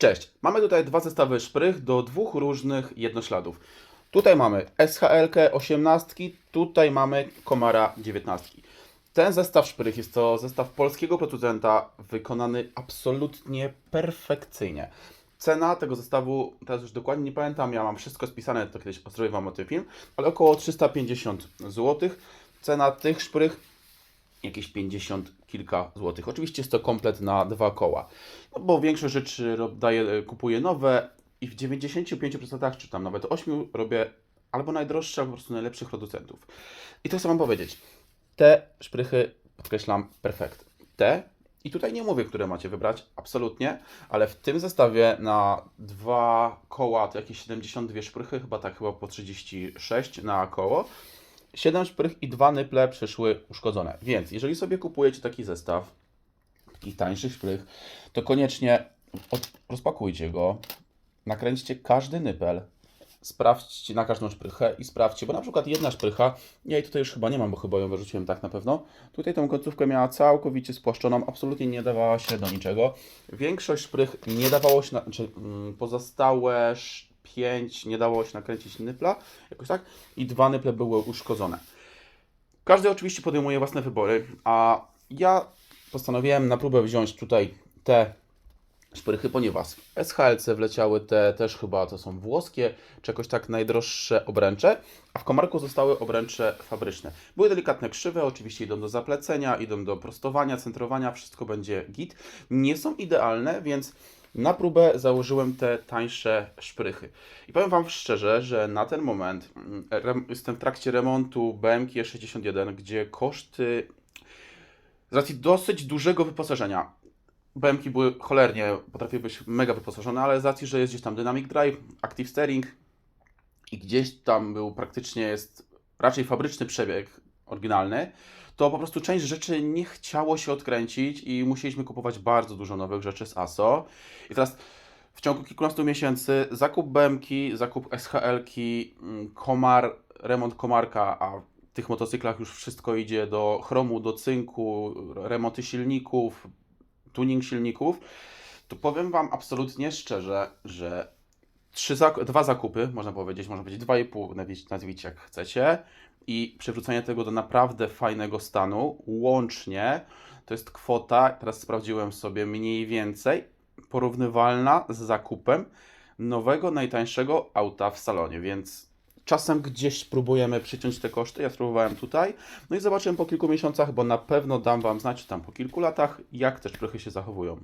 Cześć, mamy tutaj dwa zestawy szprych do dwóch różnych jednośladów. Tutaj mamy SHL 18, tutaj mamy Komara 19. Ten zestaw szprych jest to zestaw polskiego producenta wykonany absolutnie perfekcyjnie. Cena tego zestawu, teraz już dokładnie nie pamiętam, ja mam wszystko spisane, to kiedyś zrobię Wam o tym film, ale około 350 zł. Cena tych szprych jakieś 50 kilka złotych. Oczywiście jest to komplet na dwa koła, no bo większość rzeczy daję, kupuję nowe i w 95% czy tam nawet 8 robię albo najdroższe, albo po prostu najlepszych producentów. I to chcę Wam powiedzieć. Te szprychy, podkreślam, perfekt. Te i tutaj nie mówię, które macie wybrać, absolutnie, ale w tym zestawie na dwa koła to jakieś 72 szprychy, chyba tak, chyba po 36 na koło. 7 szprych i dwa nyple przyszły uszkodzone. Więc jeżeli sobie kupujecie taki zestaw, takich tańszych szprych, to koniecznie rozpakujcie go, nakręćcie każdy nypel, sprawdźcie na każdą szprychę i sprawdźcie, bo na przykład jedna szprycha, ja jej tutaj już chyba nie mam, bo chyba ją wyrzuciłem tak na pewno, tutaj tą końcówkę miała całkowicie spłaszczoną, absolutnie nie dawała się do niczego. Większość szprych nie dawało się, na, znaczy mm, pozostałe sz- pięć nie dało się nakręcić nypla, jakoś tak, i dwa nyple były uszkodzone. Każdy oczywiście podejmuje własne wybory, a ja postanowiłem na próbę wziąć tutaj te szprychy, ponieważ w SHLC wleciały te też chyba to są włoskie, czy jakoś tak najdroższe obręcze, a w Komarku zostały obręcze fabryczne. Były delikatne krzywe, oczywiście idą do zaplecenia, idą do prostowania, centrowania, wszystko będzie git. Nie są idealne, więc na próbę założyłem te tańsze szprychy. I powiem Wam szczerze, że na ten moment mm, jestem w trakcie remontu BMK 61, gdzie koszty z racji dosyć dużego wyposażenia BMK były cholernie, potrafiły być mega wyposażone, ale z racji, że jest gdzieś tam Dynamic Drive, Active Steering i gdzieś tam był praktycznie jest raczej fabryczny przebieg oryginalny, to po prostu część rzeczy nie chciało się odkręcić i musieliśmy kupować bardzo dużo nowych rzeczy z ASO. I teraz w ciągu kilkunastu miesięcy zakup BMK, zakup SHL-ki, mm, komar, remont komarka, a w tych motocyklach już wszystko idzie do chromu, do cynku, remonty silników, tuning silników, to powiem Wam absolutnie szczerze, że trzy zak- dwa zakupy, można powiedzieć, można powiedzieć dwa i pół, nazwijcie, jak chcecie, i przywrócenie tego do naprawdę fajnego stanu, łącznie, to jest kwota, teraz sprawdziłem sobie mniej więcej, porównywalna z zakupem nowego, najtańszego auta w salonie, więc czasem gdzieś próbujemy przyciąć te koszty, ja spróbowałem tutaj, no i zobaczyłem po kilku miesiącach, bo na pewno dam Wam znać, tam po kilku latach, jak te szprychy się zachowują.